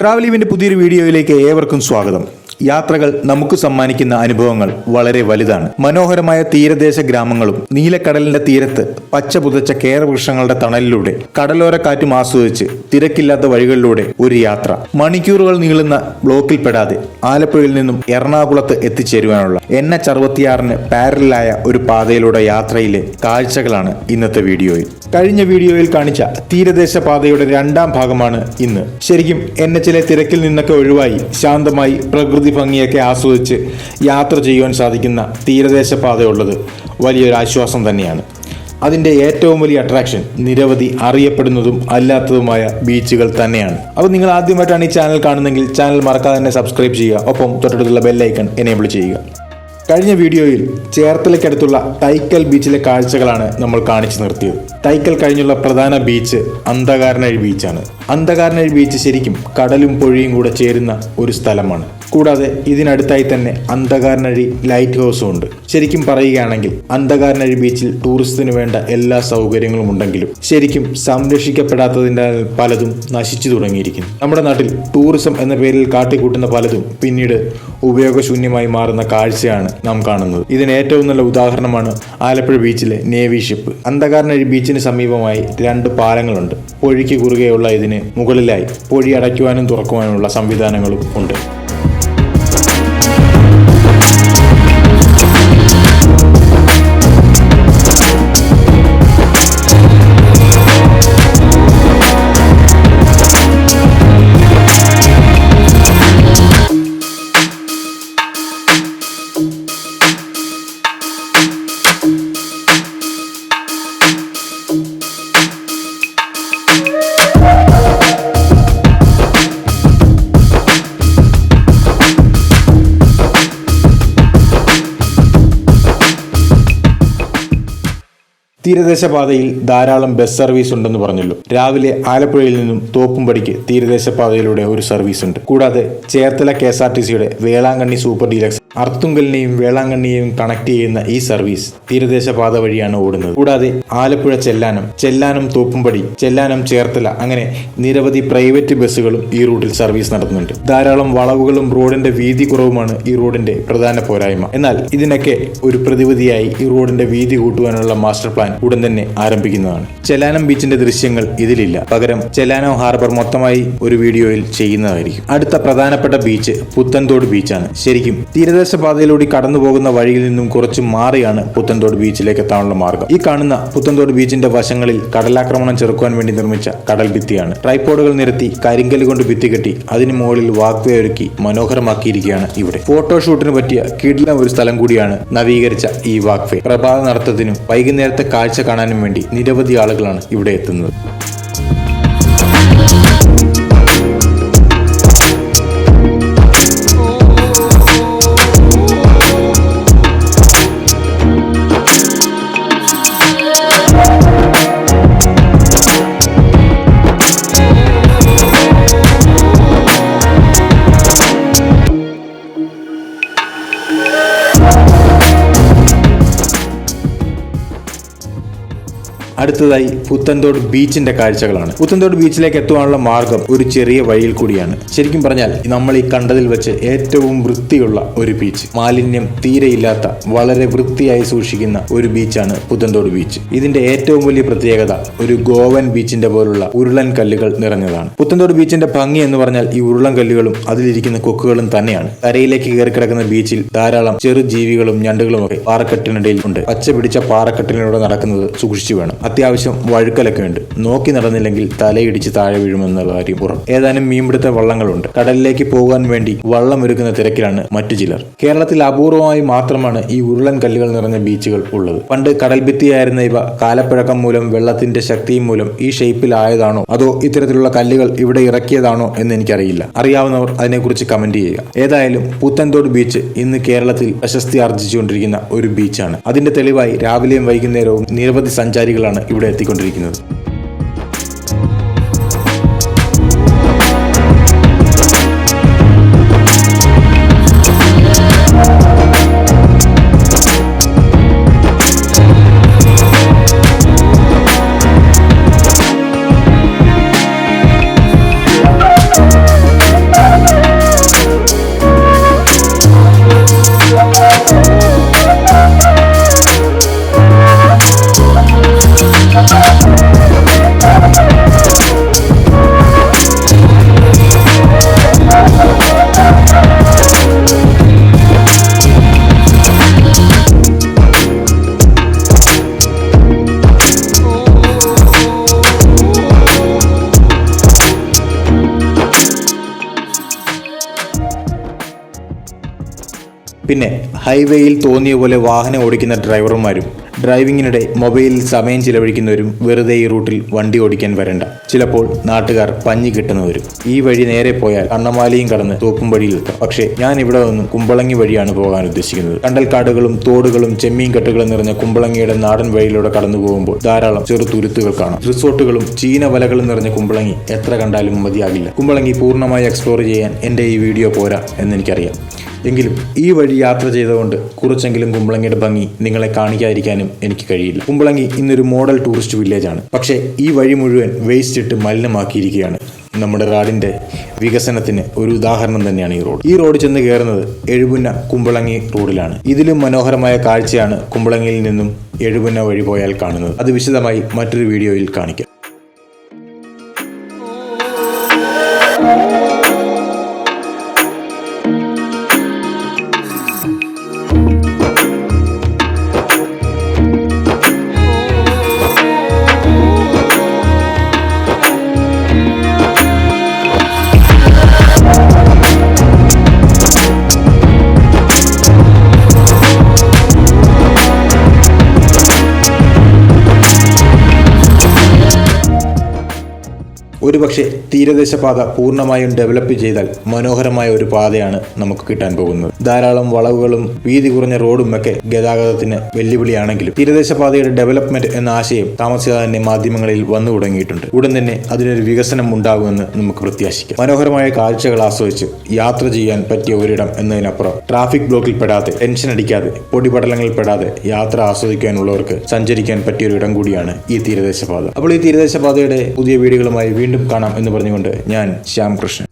Travel event പുതിയൊരു വീഡിയോയിലേക്ക് ഏവർക്കും സ്വാഗതം. യാത്രകൾ നമുക്ക് സമ്മാനിക്കുന്ന അനുഭവങ്ങൾ വളരെ വലുതാണ്. മനോഹരമായ തീരദേശ ഗ്രാമങ്ങളും നീലക്കടലിന്റെ തീരത്ത് പച്ച പുതച്ച കേരവൃക്ഷങ്ങളുടെ തണലിലൂടെ കടലോര കാറ്റും ആസ്വദിച്ച് തിരക്കില്ലാത്ത വഴികളിലൂടെ ഒരു യാത്ര. മണിക്കൂറുകൾ നീളുന്ന ബ്ലോക്കിൽ പെടാതെ ആലപ്പുഴയിൽ നിന്നും എറണാകുളത്ത് എത്തിച്ചേരുവാനുള്ള എൻ എച്ച് അറുപത്തിയാറിന് പാരലായ ഒരു പാതയിലൂടെ യാത്രയിലെ കാഴ്ചകളാണ് ഇന്നത്തെ വീഡിയോയിൽ. കഴിഞ്ഞ വീഡിയോയിൽ കാണിച്ച തീരദേശ പാതയുടെ രണ്ടാം ഭാഗമാണ് ഇന്ന്. ശരിക്കും എൻ എച്ചിലെ തിരക്കിൽ നിന്നൊക്കെ ഒഴിവായി ശാന്തമായി പ്രകൃതി ഭംഗിയൊക്കെ ആസ്വദിച്ച് യാത്ര ചെയ്യുവാൻ സാധിക്കുന്ന തീരദേശ പാതയുള്ളത് വലിയൊരു ആശ്വാസം തന്നെയാണ്. അതിന്റെ ഏറ്റവും വലിയ അട്രാക്ഷൻ നിരവധി അറിയപ്പെടുന്നതും അല്ലാത്തതുമായ ബീച്ചുകൾ തന്നെയാണ്. അപ്പോൾ നിങ്ങൾ ആദ്യമായിട്ടാണ് ഈ ചാനൽ കാണുന്നതെങ്കിൽ ചാനൽ മറക്കാതെ തന്നെ സബ്സ്ക്രൈബ് ചെയ്യുക. ഒപ്പം തൊട്ടടുത്തുള്ള ബെല്ലൈക്കൺ എനേബിൾ ചെയ്യുക. കഴിഞ്ഞ വീഡിയോയിൽ ചേർത്തലയ്ക്കടുത്തുള്ള തൈക്കൽ ബീച്ചിലെ കാഴ്ചകളാണ് നമ്മൾ കാണിച്ചു നിർത്തിയത്. തൈക്കൽ കഴിഞ്ഞുള്ള പ്രധാന ബീച്ച് അന്ധകാരനഴി ബീച്ചാണ്. അന്ധകാരനഴി ബീച്ച് ശരിക്കും കടലും പുഴയും കൂടെ ചേരുന്ന ഒരു സ്ഥലമാണ്. കൂടാതെ ഇതിനടുത്തായി തന്നെ അന്ധകാരനഴി ലൈറ്റ് ഹൗസും ഉണ്ട്. ശരിക്കും പറയുകയാണെങ്കിൽ അന്ധകാരനഴി ബീച്ചിൽ ടൂറിസ്റ്റിന് വേണ്ട എല്ലാ സൗകര്യങ്ങളും ഉണ്ടെങ്കിലും ശരിക്കും സംരക്ഷിക്കപ്പെടാത്തതിന്റെ പലതും നശിച്ചു തുടങ്ങിയിരിക്കുന്നു. നമ്മുടെ നാട്ടിൽ ടൂറിസം എന്ന പേരിൽ കാട്ടിക്കൂട്ടുന്ന പലതും പിന്നീട് ഉപയോഗശൂന്യമായി മാറുന്ന കാഴ്ചയാണ് നാം കാണുന്നത്. ഇതിന് ഏറ്റവും നല്ല ഉദാഹരണമാണ് ആലപ്പുഴ ബീച്ചിലെ നേവി ഷിപ്പ് അന്ധകാരനഴി ബീച്ചിന് സമീപമായി രണ്ട് പാലങ്ങളുണ്ട്. പൊഴിക്ക് കുറുകെയുള്ള ഇതിന് മുകളിലായി പൊഴി അടയ്ക്കുവാനും തുറക്കുവാനുമുള്ള സംവിധാനങ്ങളും ഉണ്ട്. തീരദേശ പാതയിൽ ധാരാളം ബസ് സർവീസ് ഉണ്ടെന്ന് പറഞ്ഞല്ലോ രാവിലെ ആലപ്പുഴയിൽ നിന്നും തോപ്പുംപടിക്ക് തീരദേശ പാതയിലൂടെ ഒരു സർവീസ് ഉണ്ട്. കൂടാതെ Cherthala K S R T സിയുടെ വേളാങ്കണ്ണി സൂപ്പർ ഡീലക്സ് അർത്തുങ്കലിനെയും വേളാങ്കണ്ണിയെയും കണക്ട് ചെയ്യുന്ന ഈ സർവീസ് തീരദേശ പാത വഴിയാണ് ഓടുന്നത്. കൂടാതെ ആലപ്പുഴ ചെല്ലാനം ചെല്ലാനം തോപ്പുംപടി ചെല്ലാനം ചേർത്തല അങ്ങനെ നിരവധി പ്രൈവറ്റ് ബസ്സുകളും ഈ റൂട്ടിൽ സർവീസ് നടത്തുന്നുണ്ട്. ധാരാളം വളവുകളും റോഡിന്റെ വീതി കുറവുമാണ് ഈ റോഡിന്റെ പ്രധാന പോരായ്മ. എന്നാൽ ഇതിനൊക്കെ ഒരു പ്രതിവിധിയായി ഈ റോഡിന്റെ വീതി കൂട്ടുവാനുള്ള മാസ്റ്റർ പ്ലാൻ ഉടൻ തന്നെ ആരംഭിക്കുന്നതാണ്. ചെലാനം ബീച്ചിന്റെ ദൃശ്യങ്ങൾ ഇതിലില്ല. പകരം ചെലാനോ ഹാർബർ മൊത്തമായി ഒരു വീഡിയോയിൽ ചെയ്യുന്നതായിരിക്കും. അടുത്ത പ്രധാനപ്പെട്ട ബീച്ച് പുത്തൻതോട് ബീച്ചാണ്. ശരിക്കും തീരദേശ പാതയിലൂടെ കടന്നു പോകുന്ന വഴിയിൽ നിന്നും കുറച്ച് മാറിയാണ് പുത്തൻതോട് ബീച്ചിലേക്ക് എത്താനുള്ള മാർഗം. ഈ കാണുന്ന പുത്തൻതോട് ബീച്ചിന്റെ വശങ്ങളിൽ കടലാക്രമണം ചെറുക്കുവാൻ വേണ്ടി നിർമ്മിച്ച കടൽ ഭിത്തിയാണ്. ട്രൈപ്പോഡുകൾ നിരത്തി കരിങ്കൽ കൊണ്ട് ഭിത്തി കെട്ടി അതിന് മുകളിൽ വാക്വേ ഒരുക്കി മനോഹരമാക്കിയിരിക്കുകയാണ് ഇവിടെ. ഫോട്ടോഷൂട്ടിന് പറ്റിയ കിടിലം ഒരു സ്ഥലം കൂടിയാണ് നവീകരിച്ച ഈ വാക്വേ പ്രഭാത നടത്തത്തിനും വൈകുന്നേരത്തെ കാഴ്ച കാണാനും വേണ്ടി നിരവധി ആളുകളാണ് ഇവിടെ എത്തുന്നത്. അടുത്തതായി പുത്തൻതോട് ബീച്ചിന്റെ കാഴ്ചകളാണ്. പുത്തൻതോട് ബീച്ചിലേക്ക് എത്തുവാനുള്ള മാർഗം ഒരു ചെറിയ വഴിയിൽ കൂടിയാണ്. ശരിക്കും പറഞ്ഞാൽ നമ്മൾ ഈ കണ്ടതിൽ വെച്ച് ഏറ്റവും വൃത്തിയുള്ള ഒരു ബീച്ച്. മാലിന്യം തീരെയില്ലാത്ത വളരെ വൃത്തിയായി സൂക്ഷിക്കുന്ന ഒരു ബീച്ചാണ് പുത്തൻതോട് ബീച്ച്. ഇതിന്റെ ഏറ്റവും വലിയ പ്രത്യേകത ഒരു ഗോവൻ ബീച്ചിന്റെ പോലുള്ള ഉരുളൻ കല്ലുകൾ നിറഞ്ഞതാണ്. പുത്തൻതോട് ബീച്ചിന്റെ ഭംഗി എന്ന് പറഞ്ഞാൽ ഈ ഉരുളൻ കല്ലുകളും അതിലിരിക്കുന്ന കൊക്കുകളും തന്നെയാണ്. കരയിലേക്ക് കയറി കിടക്കുന്ന ബീച്ചിൽ ധാരാളം ചെറു ജീവികളും ഞണ്ടുകളും ഒക്കെ പാറക്കെട്ടിനിടയിൽ ഉണ്ട്. പച്ച പിടിച്ച പാറക്കെട്ടിലൂടെ നടക്കുന്നത് സൂക്ഷിച്ചു വേണം. അത്യാവശ്യം വഴുക്കലൊക്കെ ഉണ്ട്. നോക്കി നടന്നില്ലെങ്കിൽ തലയിടിച്ച് താഴെ വീഴുമെന്നുള്ള കാര്യം പുറം ഏതാനും മീൻപിടുത്ത വള്ളങ്ങളുണ്ട്. കടലിലേക്ക് പോകാൻ വേണ്ടി വള്ളം ഒരുക്കുന്ന തിരക്കിലാണ് മറ്റു ചിലർ. കേരളത്തിൽ അപൂർവമായി മാത്രമാണ് ഈ ഉരുളൻ കല്ലുകൾ നിറഞ്ഞ ബീച്ചുകൾ ഉള്ളത്. പണ്ട് കടൽ ഭിത്തിയായിരുന്ന ഇവ കാലപ്പഴക്കം മൂലം വെള്ളത്തിന്റെ ശക്തിയും മൂലം ഈ ഷേപ്പിലായതാണോ അതോ ഇത്തരത്തിലുള്ള കല്ലുകൾ ഇവിടെ ഇറക്കിയതാണോ എന്ന് എനിക്കറിയില്ല. അറിയാവുന്നവർ അതിനെക്കുറിച്ച് കമന്റ് ചെയ്യുക. ഏതായാലും പുത്തൻതോട് ബീച്ച് ഇന്ന് കേരളത്തിൽ പ്രശസ്തി ആർജിച്ചുകൊണ്ടിരിക്കുന്ന ഒരു ബീച്ചാണ്. അതിന്റെ തെളിവായി രാവിലെയും വൈകുന്നേരവും നിരവധി സഞ്ചാരികളാണ് ഇവിടെ എത്തിക്കൊണ്ടിരിക്കുന്നത്. പിന്നെ ഹൈവേയിൽ തോന്നിയ പോലെ വാഹനം ഓടിക്കുന്ന ഡ്രൈവർമാരും ഡ്രൈവിങ്ങിനിടെ മൊബൈലിൽ സമയം ചിലവഴിക്കുന്നവരും വെറുതെ ഈ റൂട്ടിൽ വണ്ടി ഓടിക്കാൻ വരണ്ട. ചിലപ്പോൾ നാട്ടുകാർ പഞ്ഞി കിട്ടുന്നവരും ഈ വഴി നേരെ പോയാൽ അണ്ണമാലിയും കടന്ന് തോപ്പുംപടിയിൽ എത്താം. പക്ഷേ ഞാൻ ഇവിടെ നിന്നും കുമ്പളങ്ങി വഴിയാണ് പോകാൻ ഉദ്ദേശിക്കുന്നത്. കണ്ടൽക്കാടുകളും തോടുകളും ചെമ്മീൻ കെട്ടുകളും നിറഞ്ഞ കുമ്പളങ്ങിയുടെ നാടൻ വഴിയിലൂടെ കടന്നു പോകുമ്പോൾ ധാരാളം ചെറു തുരുത്തുകൾ കാണാം. റിസോർട്ടുകളും ചീന വലകളും നിറഞ്ഞ കുമ്പളങ്ങി എത്ര കണ്ടാലും മതിയാകില്ല. കുമ്പളങ്ങി പൂർണമായി എക്സ്പ്ലോർ ചെയ്യാൻ എന്റെ ഈ വീഡിയോ പോരാ എന്നെനിക്കറിയാം. എങ്കിലും ഈ വഴി യാത്ര ചെയ്തുകൊണ്ട് കുറച്ചെങ്കിലും കുമ്പളങ്ങിയുടെ ഭംഗി നിങ്ങളെ കാണിക്കാതിരിക്കാനും എനിക്ക് കഴിയില്ല. കുമ്പളങ്ങി ഇന്നൊരു മോഡൽ ടൂറിസ്റ്റ് വില്ലേജാണ് പക്ഷേ ഈ വഴി മുഴുവൻ വേസ്റ്റ് ഇട്ട് മലിനമാക്കിയിരിക്കുകയാണ് നമ്മുടെ റാഡിന്റെ വികസനത്തിന് ഒരു ഉദാഹരണം തന്നെയാണ് ഈ റോഡ് ഈ റോഡ് ചെന്ന് കയറുന്നത് എഴുപുന്ന കുമ്പളങ്ങി റോഡിലാണ് ഇതിലും മനോഹരമായ കാഴ്ചയാണ് കുമ്പളങ്ങിയിൽ നിന്നും എഴുപുന്ന വഴി പോയാൽ കാണുന്നത്. അത് വിശദമായി മറ്റൊരു വീഡിയോയിൽ കാണിക്കാം. ഒരുപക്ഷെ തീരദേശ പാത പൂർണമായും ഡെവലപ്പ് ചെയ്താൽ മനോഹരമായ ഒരു പാതയാണ് നമുക്ക് കിട്ടാൻ പോകുന്നത്. ധാരാളം വളവുകളും വീതി കുറഞ്ഞ റോഡും ഒക്കെ ഗതാഗതത്തിന് വെല്ലുവിളിയാണെങ്കിലും തീരദേശപാതയുടെ ഡെവലപ്മെന്റ് എന്ന ആശയം താമസിയാതെ തന്നെ മാധ്യമങ്ങളിൽ വന്നു തുടങ്ങിയിട്ടുണ്ട്. ഉടൻ തന്നെ അതിനൊരു വികസനം ഉണ്ടാകുമെന്ന് നമുക്ക് പ്രത്യാശിക്കാം. മനോഹരമായ കാഴ്ചകൾ ആസ്വദിച്ച് യാത്ര ചെയ്യാൻ പറ്റിയ ഒരിടം എന്നതിനപ്പുറം ട്രാഫിക് ബ്ലോക്കിൽ പെടാതെ ടെൻഷൻ അടിക്കാതെ പൊടിപടലങ്ങളിൽ പെടാതെ യാത്ര ആസ്വദിക്കാനുള്ളവർക്ക് സഞ്ചരിക്കാൻ പറ്റിയ ഒരു ഇടം കൂടിയാണ് ഈ തീരദേശപാത. അപ്പോൾ ഈ തീരദേശപാതയുടെ പുതിയ വീഡിയോകളുമായി വീണ്ടും കാണാം എന്ന് പറഞ്ഞുകൊണ്ട് ഞാൻ ശ്യാം കൃഷ്ണൻ